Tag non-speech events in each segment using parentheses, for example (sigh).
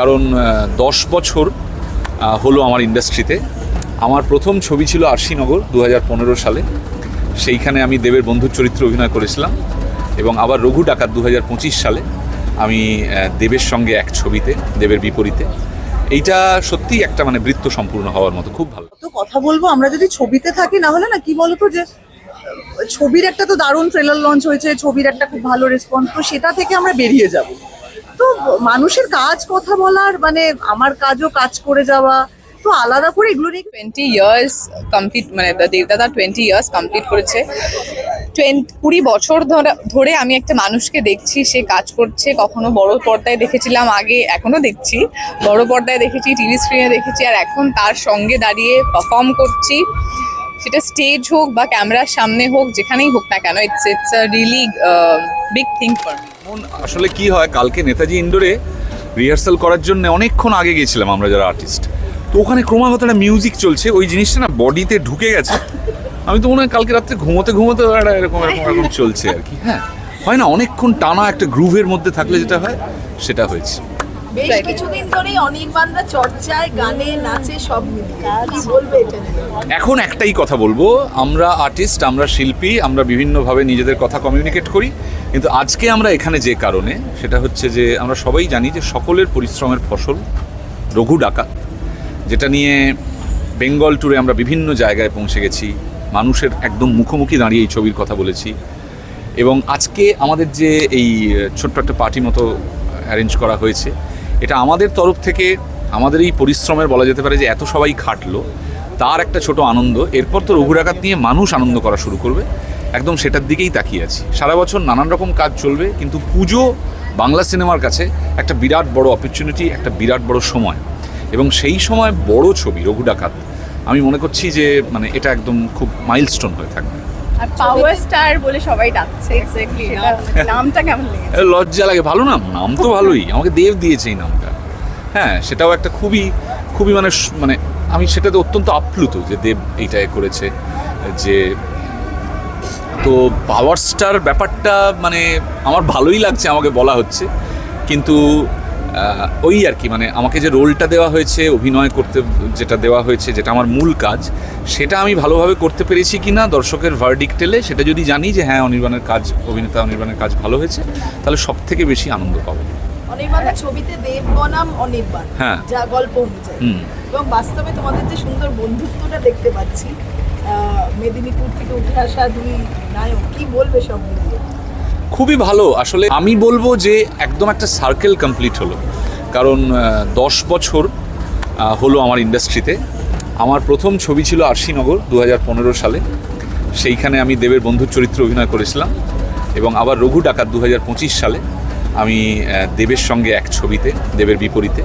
কারণ দশ বছর হলো আমার ইন্ডাস্ট্রিতে আমার প্রথম ছবি ছিল আরশিনগর দু হাজার পনেরো সালে। সেইখানে আমি দেবের বন্ধুর চরিত্রে অভিনয় করেছিলাম এবং আবার রঘু ডাকাত দু হাজার পঁচিশ সালে আমি দেবের সঙ্গে এক ছবিতে, দেবের বিপরীতে। এইটা সত্যিই একটা মানে বৃত্ত সম্পূর্ণ হওয়ার মতো, খুব ভালো। তো কথা বলব, আমরা যদি ছবিতে থাকি না হলে না, কি বলতো যে, ছবির একটা তো দারুণ ট্রেলার লঞ্চ হয়েছে, ছবির একটা খুব ভালো রেসপন্স তো সেটা থেকে আমরা বেরিয়ে যাব। তো মানুষের কাজ কথা বলার মানে আমার কাজও কাজ করে যাওয়া, তো আলাদা করে এগুলো নিয়ে টোয়েন্টি ইয়ার্স কমপ্লিট মানে দেবদাদা টোয়েন্টি ইয়ার্স কমপ্লিট করেছে। কুড়ি বছর ধরে আমি একটা মানুষকে দেখছি, সে কাজ করছে। কখনো বড় পর্দায় দেখেছিলাম, আগে এখনও দেখছি। বড় পর্দায় দেখেছি টিভি স্ক্রিনে দেখেছি, আর এখন তার সঙ্গে দাঁড়িয়ে পারফর্ম করছি। সেটা স্টেজ হোক বা ক্যামেরার সামনে হোক, যেখানেই হোক না কেন it's it's really big thing for আসলে কি হয়, কালকে নেতাজি ইন্ডোরে রিহার্সাল করার জন্য অনেকক্ষণ আগে গেছিলাম আমরা যারা আর্টিস্ট তো ওখানে ক্রমাগত একটা মিউজিক চলছে, ওই জিনিসটা না বডিতে ঢুকে গেছে। আমি তো মনে হয় কালকে রাত্রে ঘুমোতে ঘুমোতে একটা এরকম এরকম এরকম চলছে আর কি। হ্যাঁ হয় না, অনেকক্ষণ টানা একটা গ্রুভের মধ্যে থাকলে যেটা হয়, সেটা হয়েছে। বেশ কিছুদিন ধরেই অনির্বাণরা চর্চায় গানে নাচে সব মিলিয়ে। বলবে এটা এখন একটাই কথা বলব আমরা আর্টিস্ট আমরা শিল্পী আমরা বিভিন্নভাবে নিজেদের কথা কমিউনিকেট করি কিন্তু আজকে আমরা এখানে যে কারণে সেটা হচ্ছে যে আমরা সবাই জানি যে সকলের পরিশ্রমের ফসল রঘু ডাকাত যেটা নিয়ে বেঙ্গল ট্যুরে আমরা বিভিন্ন জায়গায় পৌঁছে গেছি মানুষের একদম মুখোমুখি দাঁড়িয়ে এই ছবির কথা বলেছি এবং আজকে আমাদের যে এই ছোট্ট একটা পার্টি মতো অ্যারেঞ্জ করা হয়েছে এটা আমাদের তরফ থেকে আমাদের এই পরিশ্রমের বলা যেতে পারে যে এত সবাই খাটলো, তার একটা ছোট আনন্দ। এরপর তো রঘু ডাকাত নিয়ে মানুষ আনন্দ করা শুরু করবে। একদম সেটার দিকেই তাকিয়ে আছি। সারা বছর নানান রকম কাজ চলবে, কিন্তু পুজো বাংলা সিনেমার কাছে একটা বিরাট বড় অপরচুনিটি একটা বিরাট বড় সময়। এবং সেই সময় বড় ছবি রঘু ডাকাত আমি মনে করছি যে মানে এটা একদম খুব মাইলস্টোন হয়ে থাকবে। আর পাওয়ার স্টার বলে সবাই ডাকছে। এক্স্যাক্টলি নামটা কেমন লেগেছে? লজ্জা লাগে। ভালো নাম? নাম তো ভালোই। আমাকে দেব দিয়েছে এই নামটা। হ্যাঁ সেটাও একটা খুবই খুবই মানে মানে আমি সেটাতে অত্যন্ত আপ্লুত যে দেব এইটা করেছে যে তো পাওয়ার স্টার ব্যাপারটা মানে আমার ভালোই লাগছে আমাকে বলা হচ্ছে। কিন্তু ওই আর কি মানে আমাকে যে রোলটা দেওয়া হয়েছে অভিনয় করতে যেটা দেওয়া হয়েছে যেটা আমার মূল কাজ সেটা আমি ভালোভাবে করতে পেরেছি কি না দর্শকের ভার্ডিক টেলে সেটা যদি জানি যে হ্যাঁ অনির্বাণের কাজ অভিনেতা অনির্বাণের কাজ ভালো হয়েছে তাহলে সব থেকে বেশি আনন্দ পাবো। অনির্বাণের ছবিতে দেব বনাম অনির্বাণ হ্যাঁ। যা গল্প অনুযায়ী। এবং বাস্তবে তোমাদের যে সুন্দর বন্ধুত্বটা দেখতে পাচ্ছি মেদিনীপুর থেকে উঠে আসা দুই নায়ক কি বলবে সব মিলিয়ে? খুবই ভালো। আসলে আমি বলব যে একদম একটা সার্কেল কমপ্লিট হলো। কারণ দশ বছর হলো আমার ইন্ডাস্ট্রিতে আমার প্রথম ছবি ছিল আরশিনগর দু হাজার পনেরো সালে। সেইখানে আমি দেবের বন্ধুর চরিত্রে অভিনয় করেছিলাম এবং আবার রঘু ডাকাত দু হাজার পঁচিশ সালে আমি দেবের সঙ্গে এক ছবিতে, দেবের বিপরীতে।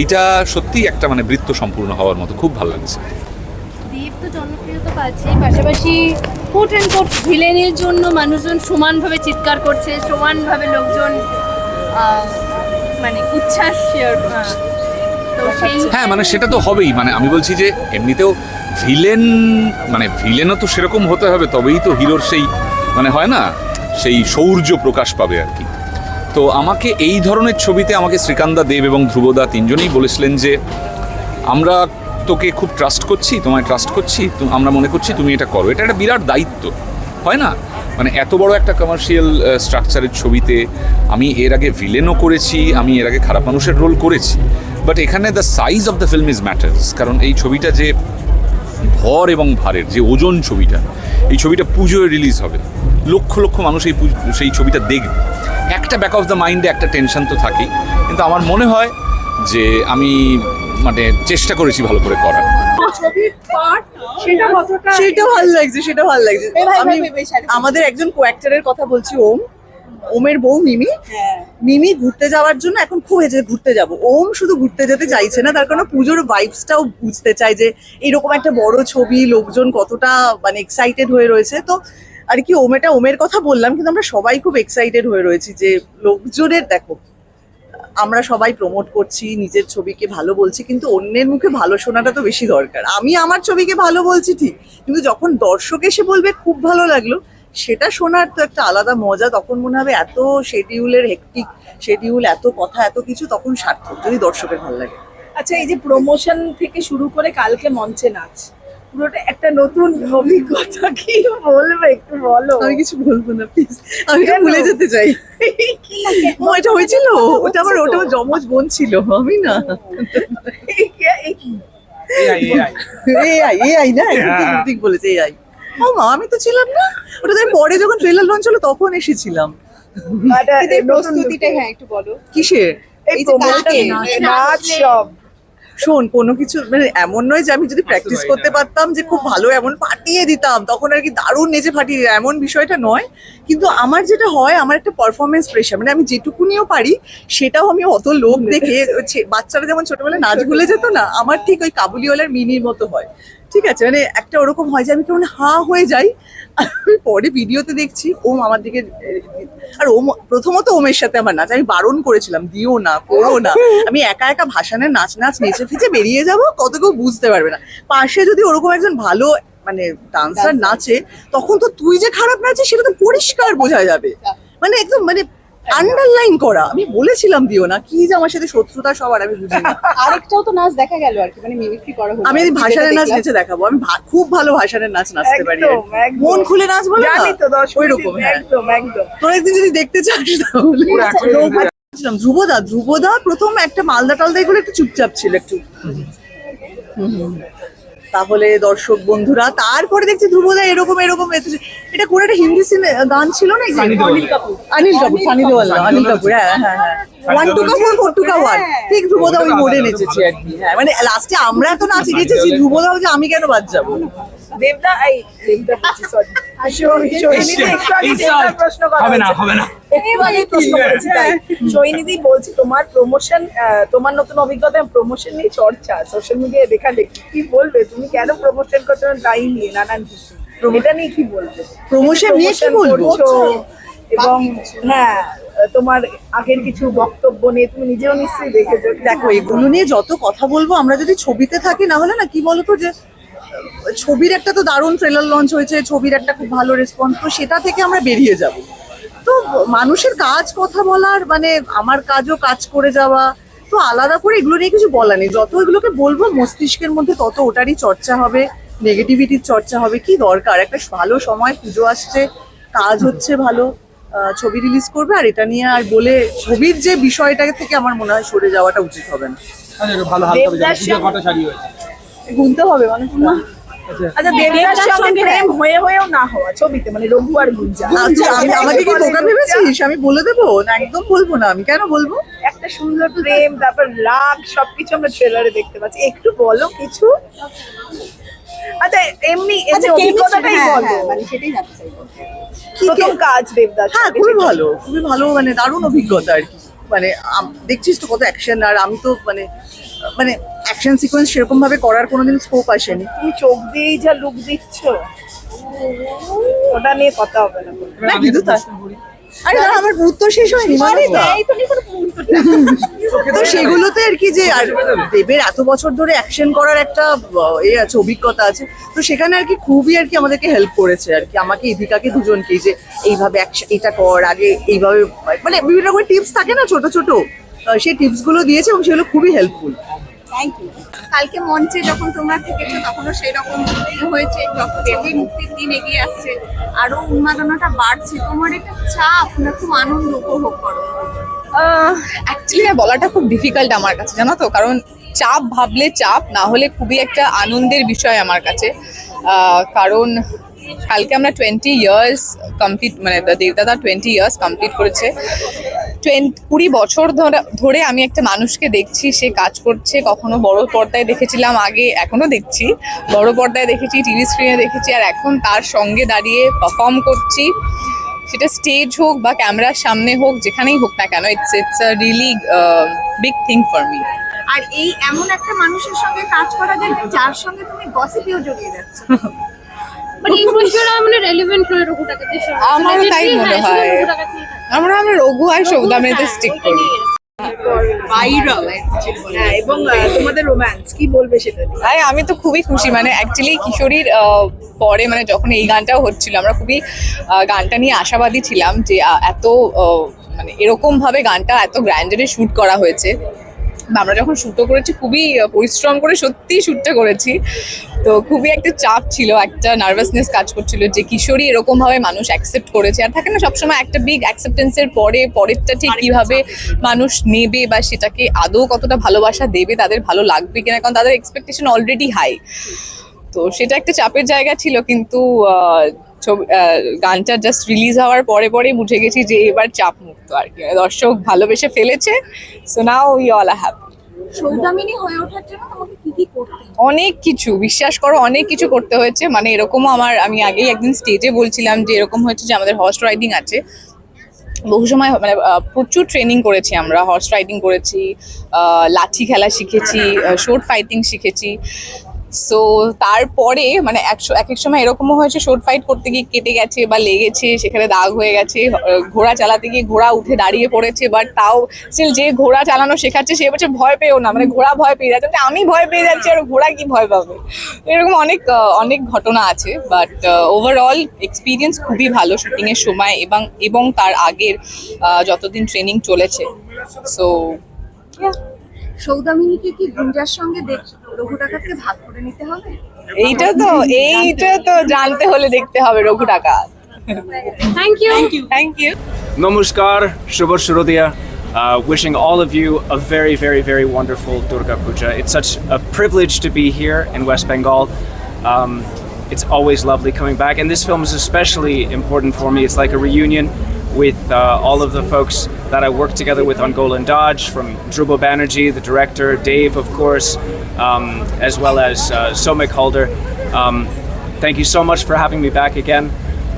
এইটা সত্যিই একটা মানে বৃত্ত সম্পূর্ণ হওয়ার মতো। খুব ভালো লাগছে। পাচ্ছে পাশাপাশি কোট অ্যান্ড কোট ভিলেনের জন্য মানুষজন সমানভাবে চিৎকার করছে, সমানভাবে লোকজন মানে উচ্ছ্বাস হ্যাঁ মানে সেটা তো হবেই। মানে আমি বলছি যে এমনিতেও ভিলেন মানে ভিলেনও তো সেরকম হতে হবে, তবেই তো হিরোর সেই মানে হয় না? সেই সৌর্য প্রকাশ পাবে আর কি। তো আমাকে এই ধরনের ছবিতে আমাকে শ্রীকান্দা দেব এবং ধ্রুবদা তিনজনেই বলেছিলেন যে আমরা তোকে খুব ট্রাস্ট করছি, তোমায় ট্রাস্ট করছি আমরা মনে করছি তুমি এটা করো। এটা একটা বিরাট দায়িত্ব, হয় না? মানে এত বড় একটা কমার্শিয়াল স্ট্রাকচারের ছবিতে আমি এর আগে ভিলেনও করেছি, আমি এর আগে খারাপ মানুষের রোল করেছি। বাট এখানে the size of the film is matters কারণ এই ছবিটা যে ভর এবং ভারের, যে ওজন ছবিটা, এই ছবিটা পুজোয় রিলিজ হবে। লক্ষ লক্ষ মানুষ এই সেই ছবিটা দেখবে। একটা ব্যাক অফ দ্য মাইন্ডে একটা টেনশন তো থাকেই। কিন্তু আমার মনে হয় যে আমি মানে চেষ্টা করেছি ভালো করে করার। সেটা ভালো লাগছে সেটা ভালো লাগছে। আমি আমাদের একজন কো অ্যাক্টরের কথা বলছি ওম। ওমের বউ মিমি। মিমি ঘুরতে যাওয়ার জন্য এখন খুব হেজে ঘুরতে যাব। ওম শুধু ঘুরতে যেতে চাইছে না তার কারণ পুজোর ভাইবসটাও বুঝতে চায় যে এরকম একটা বড় ছবি লোকজন কতটা মানে এক্সাইটেড হয়ে রয়েছে। তো আর কি ওমেটা ওমের কথা বললাম কিন্তু আমরা সবাই খুব এক্সাইটেড হয়ে রয়েছি যে লোকজনের দেখো আমরা সবাই প্রমোট করছি নিজের ছবিকে ভালো বলছি কিন্তু অন্যের মুখে ভালো শোনাটা তো বেশি দরকার। আমি আমার ছবিকে ভালো বলছি ঠিক কিন্তু যখন দর্শক এসে বলবে খুব ভালো লাগল সেটা শোনার তো একটা আলাদা মজা তখন মনে হবে এত শেডিউলের হেকটিক শেডিউল এত কথা এত কিছু তখন সার্থক যদি দর্শকের ভালো লাগে। আচ্ছা এই যে প্রমোশন থেকে শুরু করে কালকে মঞ্চে নাচ পুরোটা একটা নতুন অভিজ্ঞতা কি বলবে একটু বলো? আমি কিছু বলব না প্লিজ আমি ভুলে যেতে চাই। (laughs) ও এটা হয়েছিল? ওটা আমার ওটা জমজ বোন ছিল আমি না। এআই এআই না? ঠিক বলেছে এআই ও মা আমি তো ছিলাম না। ওটা তো আমি পরে যখন ট্রেলার লঞ্চ হলো তখন এসেছিলাম। প্রস্তুতিটা হ্যাঁ একটু বলো। কিসের? এই এই যে নাচ সব। শোন কোনো কিছু মানে এমন নয় যে আমি যদি প্র্যাকটিস করতে পারতাম যে খুব ভালো এমন ফাটিয়ে দিতাম তখন আর কি দারুণ নেচে ফাটিয়ে দিতাম, এমন বিষয়টা নয়। কিন্তু আমার যেটা হয় আমার একটা পারফরমেন্স প্রেশার মানে আমি যেটুকুনিও পারি সেটাও আমি অত লোক দেখে (laughs) বাচ্চারা যেমন ছোটবেলায় নাচ ভুলে যেত না আমার ঠিক ওই কাবুলিওয়ালার মিনির মতো হয়। ঠিক আছে মানে একটা ওরকম হয় যে আমি কেমন হা হয়ে যাই। আমি পরে ভিডিওতে দেখছি ওম আমার দিকে আর ওম প্রথমত ওমের সাথে আমার নাচ আমি বারণ করেছিলাম দিও না করো না। আমি একা একা ভাসানের নাচ নাচ নেচে ফেচে বেরিয়ে যাব কত কেউ বুঝতে পারবে না। পাশে যদি ওরকম একজন ভালো মানে ডান্সার নাচে তখন তো তুই যে খারাপ নাচে সেটা তো পরিষ্কার বোঝা যাবে। মানে একদম মানে আন্ডারলাইন করা। আমি বলেছিলাম দিও না কি যে আমার সাথে শত্রুতা সবার আমি বুঝি না। (laughs) আরেকটাও তো নাচ দেখা গেল আর কি মানে মিমিক্রি করা হলো। আমি যেটা ভাষানের নাচ নেচে দেখাবো আমি খুব ভালো ভাষানের নাচ নাচতে পারি। মন খুলে নাচ বলে না? জানি তো দশ ওই রকম হ্যাঁ। একদম একদম। তোরা একদিন যদি দেখতে চাস তাহলে। ছিলাম ধ্রুবদা ধ্রুবদা প্রথম একটা মালদা টালদা এগুলো একটু চুপচাপ ছিল একটু। হুম, হুম। তাহলে দর্শক বন্ধুরা তারপরে দেখছি ধ্রুবদা এরকম এরকম এটা কোন একটা হিন্দি সিনে গান ছিল না অনিল কাপুর। অনিল কাপুর সানি দেওয়াল অনিল কাপুর হ্যাঁ হ্যাঁ হ্যাঁ। ওয়ান টু কা ফোর ফোর টু কা ওয়ান ঠিক ধ্রুবদা ওই মোড়ে নেচেছি আর কি। হ্যাঁ মানে লাস্টে আমরা তো নাচি গেছি ধ্রুবদা যে আমি কেন বাদ যাব? দেবদা এই দেবদা বলছি সরি বলছি তোমার প্রমোশন তোমার নতুন অভিজ্ঞতা প্রমোশন নিয়ে চর্চা সোশ্যাল মিডিয়ায় দেখা দেখি। কি বলবে? তুমি কেন প্রমোশন করছ? নিয়ে নানান কিছু। এটা নিয়ে কি বলবে? Promotion নিয়ে কি Promotion বলব? এবং হ্যাঁ তোমার আগের কিছু বক্তব্য নিয়ে তুমি নিজেও নিশ্চয়ই দেখেছ। দেখো এগুলো নিয়ে যত কথা বলব আমরা যদি ছবিতে থাকি না হলে না কি বলতো যে ছবির একটা তো দারুণ ট্রেলার লঞ্চ হয়েছে ছবির একটা খুব ভালো রেসপন্স তো সেটা থেকে আমরা বেরিয়ে যাব। তো মানুষের কাজ কথা বলার মানে আমার কাজও কাজ করে যাওয়া তো আলাদা করে এগুলো নিয়ে কিছু বলা নেই। যত এগুলোকে বলব মস্তিষ্কের মধ্যে তত ওটারই চর্চা হবে নেগেটিভিটির চর্চা হবে কি দরকার? একটা ভালো সময় পুজো আসছে কাজ হচ্ছে ভালো ছবি রিলিজ করবে আর এটা নিয়ে আর বলে ছবির যে বিষয়টা থেকে আমার মনে হয় সরে যাওয়াটা উচিত হবে না। ভালো হালকা গুনতে হবে আচ্ছা। দেবদার সঙ্গে প্রেম হয়ে। হয়েও না হওয়া ছবিতে মানে রঘু আর গুঞ্জা। আমি আমাকে কি বোকা ভেবেছিস? আমি বলে দেবো? না একদম বলব না। আমি কেন বলব? একটা সুন্দর প্রেম তারপর রাগ সবকিছু আমরা ট্রেলারে দেখতে পাচ্ছি। একটু বলো কিছু। আচ্ছা এমনি এই যে অভিজ্ঞতাটাই হ্যাঁ, বলো। হ্যাঁ, মানে সেটাই জানতে চাইব। প্রথম কাজ দেবদাস। হ্যাঁ খুবই ভালো খুবই ভালো মানে দারুণ অভিজ্ঞতা আর কি। মানে আম- দেখছিস তো কত অ্যাকশন আর আমি তো মানে মানে অ্যাকশন সিকোয়েন্স সেরকম ভাবে করার কোনোদিন স্কোপ আসেনি। তুমি চোখ দিয়েই যা লুক দিচ্ছ ওটা নিয়ে কথা হবে না। না কিন্তু তা আরে না, আমার উত্তর শেষ হয়নি মানুষ না। তো সেগুলোতে আর কি যে আর দেবের এত বছর ধরে অ্যাকশন করার একটা এ আছে অভিজ্ঞতা আছে। তো সেখানে আর কি খুবই আর কি আমাদেরকে হেল্প করেছে আর কি। আমাকে ইদিকাকে দুজনকে যে এইভাবে এটা কর আগে এইভাবে মানে বিভিন্ন রকমের টিপস থাকে না ছোট ছোট। সেই টিপসগুলো দিয়েছে এবং সেগুলো খুবই হেল্পফুল কালকে মঞ্চে যখন তোমরা থেকেছো, তখনও সেই রকম হয়েছে। যত দেবী মুক্তির দিন এগিয়ে আসছে, আরও উন্মাদনাটা বাড়ছে। তোমার এটা চাপ না খুব আনন্দ উপভোগ করো। অ্যাকচুয়ালি বলাটা খুব ডিফিকাল্ট আমার কাছে, জানো তো? কারণ চাপ ভাবলে চাপ, না হলে খুবই একটা আনন্দের বিষয় আমার কাছে। কারণ কালকে আমরা টোয়েন্টি ইয়ার্স কমপ্লিট মানে দেবদাদা টোয়েন্টি ইয়ার্স কমপ্লিট করেছে। টোয়েন্টি কুড়ি বছর ধরে- ধরে আমি একটা মানুষকে দেখছি সে কাজ করছে কখনো বড় পর্দায় দেখেছিলাম আগে এখনও দেখছি। বড় পর্দায় দেখেছি টিভি স্ক্রিনে দেখেছি আর এখন তার সঙ্গে দাঁড়িয়ে পারফর্ম করছি। সেটা স্টেজ হোক বা ক্যামেরার সামনে হোক যেখানেই হোক না কেন it's it's a really big thing for me আর এই এমন একটা মানুষের সঙ্গে কাজ করা যায় যার সঙ্গে তুমি গসিপেও জড়িয়ে যাচ্ছ। বাট এই বছর মানে রেলেভেন্ট আমারও তাই মনে হয়। আমরা আমরা রঘু আর সৌদামিনীতে স্টিক করি। ভাইরাল হ্যাঁ এবং তোমাদের রোম্যান্স কি বলবে সেটা? আরে আমি তো খুবই খুশি মানে অ্যাকচুয়ালি কিশোরীর পরে মানে যখন এই গানটাও হচ্ছিল আমরা খুবই গানটা নিয়ে আশাবাদী ছিলাম যে এত মানে এরকম ভাবে গানটা এত গ্র্যান্ডারে শুট করা হয়েছে। আমরা যখন শ্যুটও করেছি খুবই পরিশ্রম করে সত্যিই শ্যুটটা করেছি। তো খুবই একটা চাপ ছিল একটা নার্ভাসনেস কাজ করছিল যে কিশোরী এরকমভাবে মানুষ অ্যাকসেপ্ট করেছে। আর থাকে না সবসময় একটা বিগ অ্যাকসেপ্টেন্সের পরে পরেরটা ঠিক কীভাবে মানুষ নেবে বা সেটাকে আদৌ কতটা ভালোবাসা দেবে তাদের ভালো লাগবে কিনা কারণ তাদের এক্সপেকটেশন অলরেডি হাই তো সেটা একটা চাপের জায়গা ছিল কিন্তু ছবি- গানটা জাস্ট রিলিজ হওয়ার পরে পরে বুঝে গেছি যে এবার চাপ মুক্ত আর কি। দর্শক ভালোবেসে ফেলেছে so now we all happy Saudamini হয়ে ওঠার জন্য তোমাকে কি কি করতে অনেক কিছু বিশ্বাস করো অনেক কিছু করতে হয়েছে। মানে এরকমও আমার আমি আগেই একদিন স্টেজে বলছিলাম যে এরকম হয়েছে যে আমাদের হর্স রাইডিং আছে। বহু সময় মানে প্রচুর ট্রেনিং করেছি আমরা। হর্স রাইডিং করেছি লাঠি খেলা শিখেছি শোট ফাইটিং শিখেছি। সো তারপরে মানে একশো এক এক সময় এরকমও হয়েছে শোট ফাইট করতে গিয়ে কেটে গেছে বা লেগেছে, সেখানে দাগ হয়ে গেছে ঘোড়া চালাতে গিয়ে ঘোড়া উঠে দাঁড়িয়ে পড়েছে বাট তাও স্টিল যে ঘোড়া চালানো শেখাচ্ছে, সে বলছে ভয় পেও না মানে ঘোড়া ভয় পেয়ে যাচ্ছে, আমি ভয় পেয়ে যাচ্ছি আর ঘোড়া কি ভয় পাবে? এরকম অনেক অনেক ঘটনা আছে বাট ওভারঅল এক্সপিরিয়েন্স খুবই ভালো শুটিংয়ের সময় এবং এবং তার আগের যতদিন ট্রেনিং চলেছে। সো সৌদামিনীকে কি গুঞ্জার সঙ্গে দেখ রঘু টাকাকে ভাগ করে নিতে হবে এইটা তো এইটা তো জানতে হলে দেখতে হবে রঘু টাকা thank you thank you Namaskar, Shubha Shurodaya. Uh, wishing all of you a very, very, very wonderful Durga Puja. It's such a privilege to be here in West Bengal. Um, it's always lovely coming back, and this film is especially important for me. It's like a reunion with uh, all of the folks that I worked together with on Golan Dodge, from Dhruba Banerjee, the director, Dave, of course, um, as well as uh, Somik Halder. Um, thank you so much for having me back again.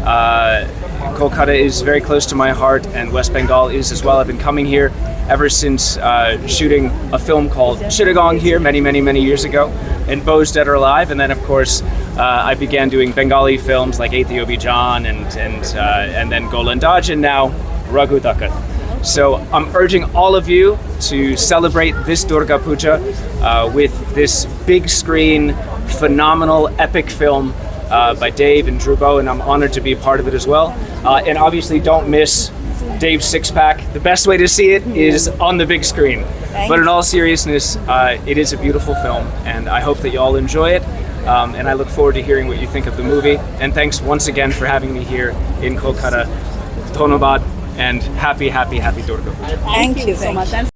Uh, Kolkata is very close to my heart, and West Bengal is as well. I've been coming here ever since uh, shooting a film called Chittagong here many, many, many years ago, and Bo's Dead or Alive. And then, of course, uh, I began doing Bengali films like Ethiopi John and and uh, and then Golan Dodge, and now Raghu Dakat. So I'm urging all of you to celebrate this Durga Puja uh, with this big screen, phenomenal, epic film uh, by Dave and Drew and I'm honored to be a part of it as well. Uh, and obviously, don't miss Dave's six pack. The best way to see it is on the big screen. Thanks. But in all seriousness, uh, it is a beautiful film, and I hope that you all enjoy it. Um, and I look forward to hearing what you think of the movie. And thanks once again for having me here in Kolkata. Dhanabad and happy, happy, happy Durga Puja. Thank, Thank you so much.